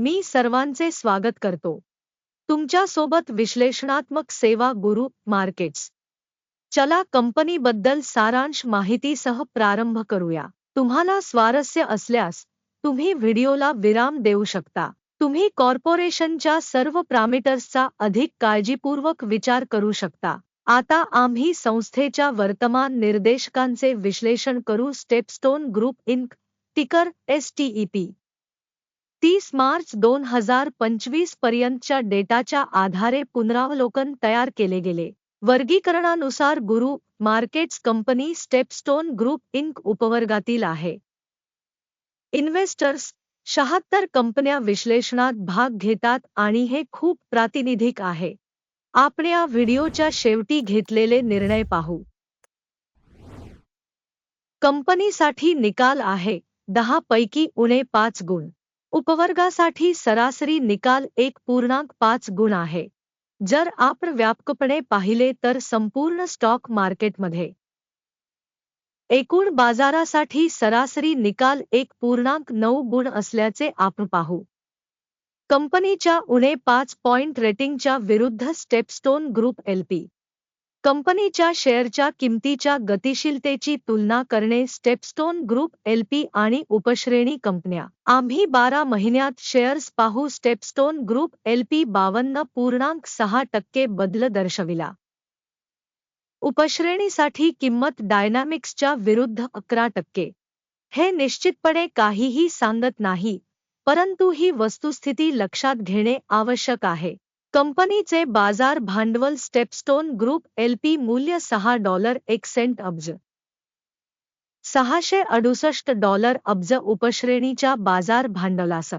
मी सर्वांचे स्वागत करतो. तुमच्यासोबत विश्लेषणात्मक सेवा गुरु मार्केट्स. चला कंपनीबद्दल सारांश माहितीसह प्रारंभ करूया. तुम्हाला स्वारस्य असल्यास तुम्ही व्हिडिओला विराम देऊ शकता. तुम्ही कॉर्पोरेशनच्या सर्व प्रामिटर्सचा अधिक काळजीपूर्वक विचार करू शकता. आता आम्ही संस्थेच्या वर्तमान निर्देशकांचे विश्लेषण करू. स्टेपस्टोन ग्रुप इंक टिकर एसटीईपी तीस मार्च दोन हजार पंचवीस पर्यंतच्या डेटाच्या आधारे पुनरावलोकन तयार केले गेले. वर्गीकरणानुसार गुरु markets company StepStone group Inc उपवर्गातील आहे. इन्व्हेस्टर्स शहात्तर कंपन्या विश्लेषणात भाग घेतात आणि हे खूप प्रातिनिधिक आहे. आपण या व्हिडिओच्या शेवटी घेतलेले निर्णय पाहू. कंपनीसाठी निकाल आहे. दहा पैकी उणे पाच गुण. उपवर्गासाठी सरासरी निकाल एक पूर्णांक पाच गुण आहे. जर आपण व्यापकपणे पाहिले तर संपूर्ण स्टॉक मार्केटमध्ये. एकूण बाजारासाठी सरासरी निकाल एक पूर्णांक नऊ गुण असल्याचे आपण पाहू. कंपनीच्या उणे पाच पॉइंट रेटिंगच्या विरुद्ध स्टेपस्टोन ग्रुप एलपी कंपनीच्या शेअरच्या किमतीच्या गतिशीलतेची तुलना करणे स्टेपस्टोन ग्रुप एलपी आणि उपश्रेणी कंपन्या. आम्ही बारा महिन्यात शेअर्स पाहू स्टेपस्टोन ग्रुप एलपी बावन्न पूर्णांक सहा टक्के बदल दर्शविला. उपश्रेणीसाठी किंमत डायनामिक्सच्या विरुद्ध अकरा टक्के. हे निश्चितपणे काहीही सांगत नाही परंतु ही वस्तुस्थिती लक्षात घेणे आवश्यक आहे. कंपनीचे बाजार भांडवल स्टेपस्टोन ग्रुप एलपी मूल्य सहा डॉलर एक सेंट अब्ज. सहाशे अडुसष्ट डॉलर अब्ज उपश्रेणीच्या बाजार भांडवलास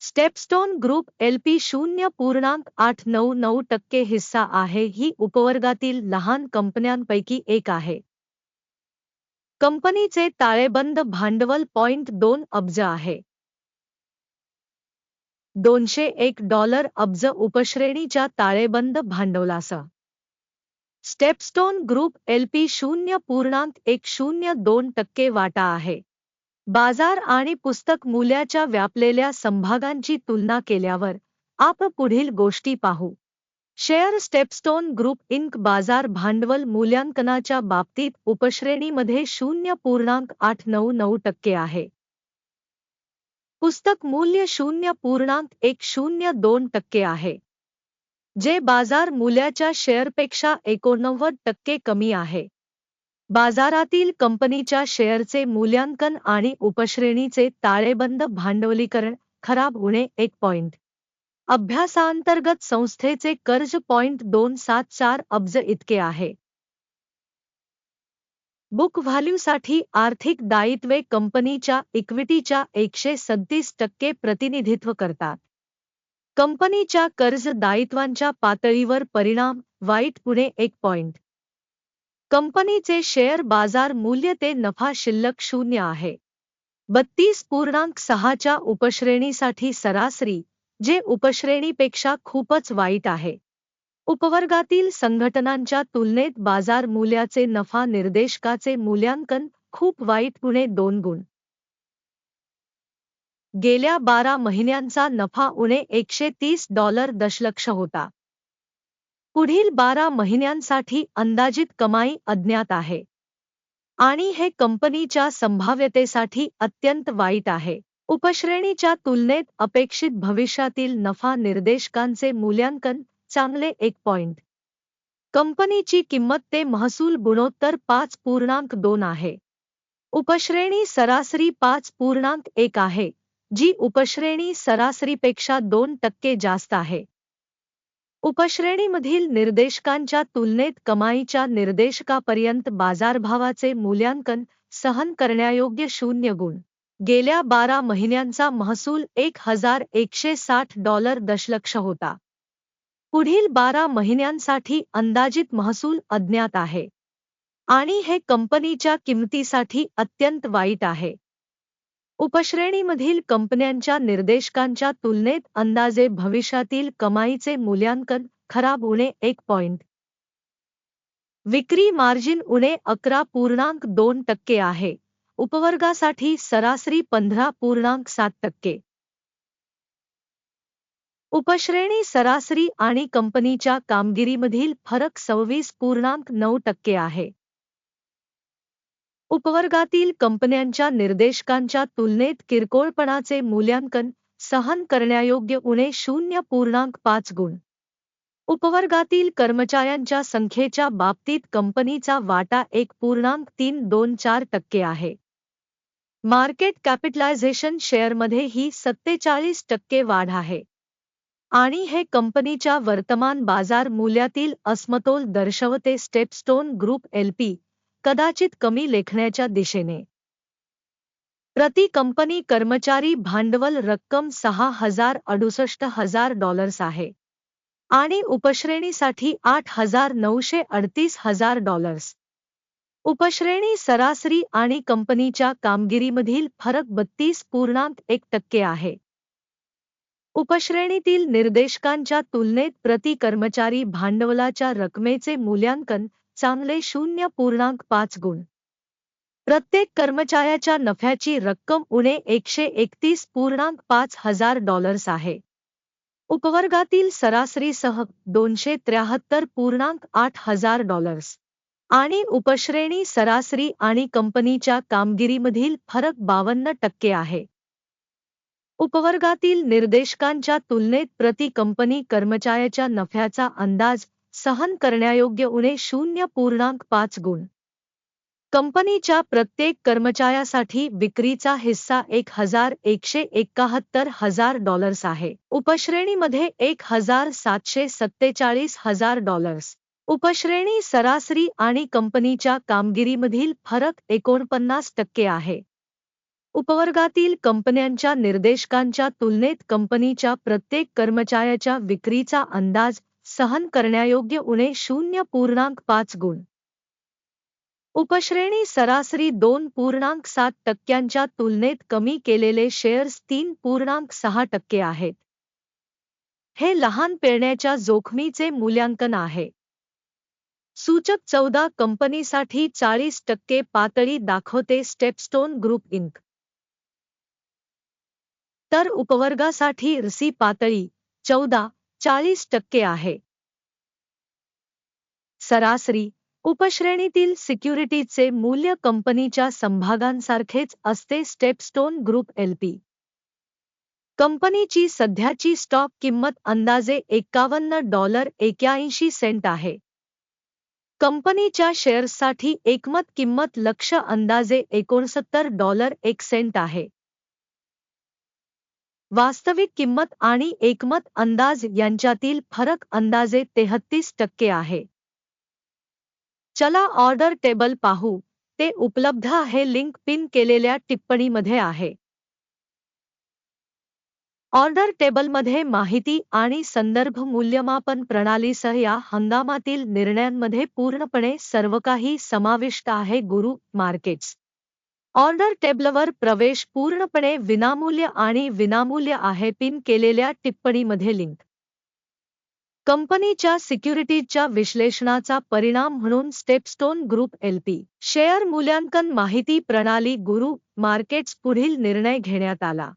स्टेपस्टोन ग्रुप एलपी शून्य पूर्णांक आठ नऊ नऊ टक्के हिस्सा आहे. ही उपवर्गातील लहान कंपन्यांपैकी एक आहे. कंपनीचे ताळेबंद भांडवल पॉइंट दोन अब्ज आहे. दोनशे एक डॉलर अब्ज उपश्रेणीच्या ताळेबंद भांडवलासह स्टेपस्टोन ग्रुप एलपी शून्य पूर्णांक एक शून्य दोन टक्के वाटा आहे. बाजार आणि पुस्तक मूल्याच्या व्यापलेल्या संभागांची तुलना केल्यावर आप पुढील गोष्टी पाहू. शेअर स्टेपस्टोन ग्रुप इंक बाजार भांडवल मूल्यांकनाच्या बाबतीत उपश्रेणीमध्ये शून्य पूर्णांक आठ नऊ नऊ टक्के आहे. पुस्तक मूल्य शून्य पूर्णांक एक शून्य दोन टक्के आहे. जे बाजार मूल्याच्या शेअरपेक्षा एकोणनव्वद टक्के कमी आहे. बाजारातील कंपनीच्या शेअरचे मूल्यांकन आणि उपश्रेणीचे ताळेबंद भांडवलीकरण खराब होणे एक पॉइंट. अभ्यासांतर्गत संस्थेचे कर्ज पॉइंट दोन सात चार अब्ज इतके आहे. बुक व्हॅल्यूसाठी आर्थिक दायित्वे कंपनीच्या इक्विटीच्या एकशे सदतीस टक्के प्रतिनिधित्व करतात. कंपनीच्या कर्ज दायित्वांच्या पातळीवर परिणाम वाईट पुणे एक पॉइंट. कंपनीचे शेअर बाजार मूल्य ते नफा शिल्लक शून्य आहे. बत्तीस पूर्णांक सहाच्या उपश्रेणीसाठी सरासरी जे उपश्रेणीपेक्षा खूपच वाईट आहे. उपवर्गातील संघटनांच्या तुलनेत बाजार मूल्याचे नफा निर्देशकाचे मूल्यांकन खूप वाईट पुणे दोन गुण. गेल्या बारा महिन्यांचा नफा उणे एकशे तीस डॉलर दशलक्ष होता. पुढील बारा महिन्यांसाठी अंदाजित कमाई अज्ञात आहे. आणि हे कंपनीच्या संभाव्यतेसाठी अत्यंत वाईट आहे. उपश्रेणीच्या तुलनेत अपेक्षित भविष्यातील नफा निर्देशकांचे मूल्यांकन चांगले एक पॉइंट कंपनीची किंमत ते महसूल गुणोत्तर पाच पूर्णांक दोन आहे. उपश्रेणी सरासरी पाच पूर्णांक एक आहे जी उपश्रेणी सरासरीपेक्षा दोन टक्के जास्त आहे. उपश्रेणीमधील निर्देशकांच्या तुलनेत कमाईच्या निर्देशकापर्यंत बाजारभावाचे मूल्यांकन सहन करण्यायोग्य शून्य गुण. गेल्या बारा महिन्यांचा महसूल एक हजार एकशे साठ डॉलर दशलक्ष होता. पुढील बारा महिन्यांसाठी अंदाजित महसूल अज्ञात आहे. आणि हे कंपनीच्या किंमतीसाठी अत्यंत वाईट आहे. उपश्रेणीमधील कंपन्यांच्या निर्देशकांच्या तुलनेत अंदाजे भविष्यातील कमाईचे मूल्यांकन खराब होणे एक पॉइंट. विक्री मार्जिन उणे अकरा पूर्णांक दोन टक्के आहे. उपवर्गासाठी सरासरी पंधरा पूर्णांक सात टक्के. उपश्रेणी सरासरी आणि कंपनीच्या कामगिरीमधील फरक सव्वीस पूर्णांक नऊ टक्के आहे. उपवर्गातील कंपन्यांच्या निर्देशकांच्या तुलनेत किरकोळपणाचे मूल्यांकन सहन करण्यायोग्य उणे शून्य पूर्णांक पाच गुण. उपवर्गातील कर्मचाऱ्यांच्या संख्येच्या बाबतीत कंपनीचा वाटा एक पूर्णांक तीन दोन चार टक्के आहे. मार्केट कॅपिटलायझेशन शेअरमध्ये ही सत्तेचाळीस टक्के वाढ आहे. आणि हे कंपनीच्या वर्तमान बाजार मूल्यातील अस्मतोल दर्शवते स्टेपस्टोन ग्रुप एलपी कदाचित कमी लेखण्याच्या दिशेने. प्रति कंपनी कर्मचारी भांडवल रक्कम सहा हजार अडुसष्ट हजार डॉलर्स आहे. आणि उपश्रेणीसाठी आठ हजार नऊशे अडतीस हजार डॉलर्स. उपश्रेणी सरासरी आणि कंपनीच्या कामगिरीमधील फरक बत्तीस पूर्णांक एक टक्के आहे. उपश्रेणीतील निर्देशकांच्या तुलनेत प्रति कर्मचारी भांडवलाच्या रकमेचे मूल्यांकन चांगले शून्य पूर्णांक पाच गुण. प्रत्येक कर्मचाऱ्याच्या नफ्याची रक्कम उणे एकशे एकतीस पूर्णांक पाच हजार डॉलर्स आहे. उपवर्गातील सरासरीसह दोनशे त्र्याहत्तर पूर्णांक आठ हजार डॉलर्स. आणि उपश्रेणी सरासरी आणि कंपनीच्या कामगिरीमधील फरक बावन्न टक्के आहे. उपवर्गातील निर्देशकांच्या तुलनेत प्रति कंपनी कर्मचाऱ्याच्या नफ्याचा अंदाज सहन करण्यायोग्य उणे शून्य पूर्णांक पाच गुण. कंपनीच्या प्रत्येक कर्मचाऱ्यासाठी विक्रीचा हिस्सा एक हजार एकशे एकाहत्तर हजार डॉलर्स आहे. उपश्रेणीमध्ये एक हजार सातशे सत्तेचाळीस हजार डॉलर्स. उपश्रेणी सरासरी आणि कंपनीच्या कामगिरीमधील फरक एकोणपन्नास टक्के आहे. उपवर्गातील कंपन्यांच्या निर्देशकांच्या तुलनेत कंपनीच्या प्रत्येक कर्मचाऱ्याच्या विक्रीचा अंदाज सहन करण्यायोग्य उणे शून्य पूर्णांक पाच गुण. उपश्रेणी सरासरी दोन पूर्णांक सात टक्क्यांच्या तुलनेत कमी केलेले शेअर्स तीन पूर्णांक सहा टक्के आहेत. हे लहान पेरण्याच्या जोखमीचे मूल्यांकन आहे. सूचक चौदा कंपनीसाठी चाळीस टक्के पातळी दाखवते स्टेपस्टोन ग्रुप इंक. तर उपवर्गासाठी रसी पातळी चौदा चाळीस टक्के आहे. सरासरी उपश्रेणीतील सिक्युरिटीचे मूल्य कंपनीच्या संभागांसारखेच असते स्टेपस्टोन ग्रुप एलपी. कंपनीची सध्याची स्टॉक किंमत अंदाजे एक्कावन्न डॉलर एक्याऐंशी सेंट आहे. कंपनीच्या शेअर्ससाठी एकमत किंमत लक्ष अंदाजे एकोणसत्तर डॉलर एक सेंट आहे. वास्तविक किंमत आणि एकमत अंदाज यांच्यातील फरक अंदाजे तेहत्तीस टक्के आहे. चला ऑर्डर टेबल पाहू. ते उपलब्ध आहे लिंक पिन केलेल्या टिप्पणीमध्ये आहे. ऑर्डर टेबलमध्ये माहिती आणि संदर्भ मूल्यमापन प्रणालीसह या हंगामातील निर्णयांमध्ये पूर्णपणे सर्व काही समाविष्ट आहे गुरु मार्केट्स. ऑर्डर टेबलवर प्रवेश पूर्णपणे विनामूल्य आणि विनामूल्य आहे पिन केलेल्या टिप्पणीमध्ये लिंक. कंपनीच्या सिक्युरिटीजच्या विश्लेषणाचा परिणाम म्हणून स्टेपस्टोन ग्रुप एलपी शेअर मूल्यांकन माहिती प्रणाली गुरु मार्केट्स पुढील निर्णय घेण्यात आला.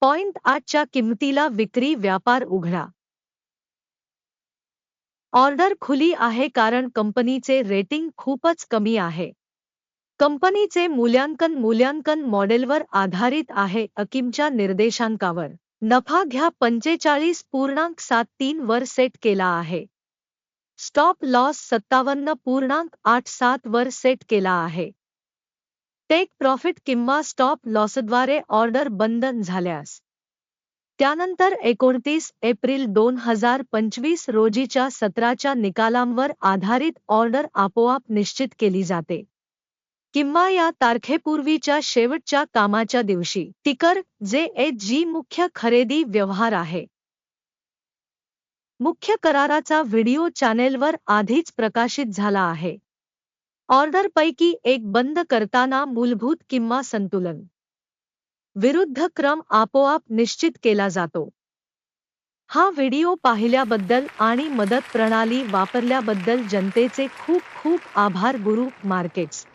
पॉइंट आठच्या किंमतीला विक्री व्यापार उघडा. ऑर्डर खुली आहे कारण कंपनीचे रेटिंग खूपच कमी आहे. कंपनीचे मूल्यांकन मूल्यांकन मॉडेलवर आधारित आहे अकिमच्या निर्देशांकावर. नफा घ्या पंचेचाळीस पूर्णांक सात तीन वर सेट केला आहे. स्टॉप लॉस सत्तावन्न पूर्णांक आठ सात वर सेट केला आहे. टेक प्रॉफिट किंवा स्टॉप लॉसद्वारे ऑर्डर बंधन झाल्यास. त्यानंतर एकोणतीस एप्रिल दोन हजार पंचवीस रोजीच्या सत्राच्या निकालांवर आधारित ऑर्डर आपोआप निश्चित केली जाते. किंवा या तारखेपूर्वीच्या शेवटच्या कामाच्या दिवशी तिकर जे एच जी मुख्य खरेदी व्यवहार आहे. मुख्य कराराचा व्हिडिओ चॅनेलवर आधीच प्रकाशित झाला आहे. ऑर्डरपैकी एक बंद करताना मूलभूत किंवा संतुलन. विरुद्ध क्रम आपोआप निश्चित केला जातो. हा व्हिडिओ पाहिल्याबद्दल आणि मदत प्रणाली वापरल्याबद्दल जनतेचे खूप खूप आभार गुरु मार्केट्स.